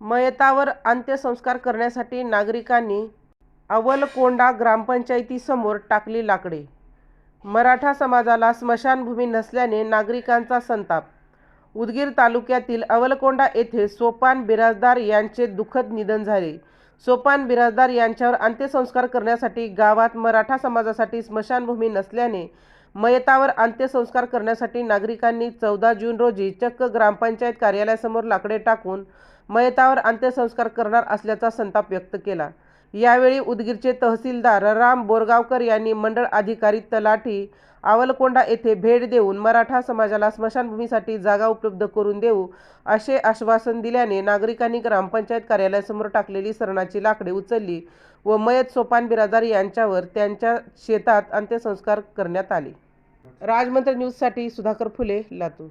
मयतावर अंत्यसंस्कार करण्यासाठी नागरिकांनी अवलकोंडा ग्रामपंचायतीसमोर टाकली लाकडे. मराठा समाजाला स्मशानभूमी नसल्याने नागरिकांचा संताप उदगीर तालुक्यातील अवलकोंडा येथे सोपान बिराजदार यांचे दुःखद निधन झाले. सोपान बिराजदार यांच्यावर अंत्यसंस्कार करण्यासाठी गावात मराठा समाजासाठी स्मशानभूमी नसल्याने मयतावर अंत्यसंस्कार करण्यासाठी नागरिकांनी चौदा जून रोजी चक्क ग्रामपंचायत कार्यालयासमोर लाकडे टाकून मयतावर अंत्यसंस्कार करणार असल्याचा संताप व्यक्त केला. यावेळी उदगीरचे तहसीलदार राम बोरगावकर यांनी मंडळ अधिकारी तलाठी आवलकोंडा येथे भेट देऊन मराठा समाजाला स्मशानभूमीसाठी जागा उपलब्ध करून देऊ असे आश्वासन दिल्याने नागरिकांनी ग्रामपंचायत कार्यालयासमोर टाकलेली सरणाची लाकडे उचलली व मयत सोपान बिरादार यांच्यावर त्यांच्या शेतात अंत्यसंस्कार करण्यात आले. राजमंत्र न्यूजसाठी सुधाकर फुले लातूर.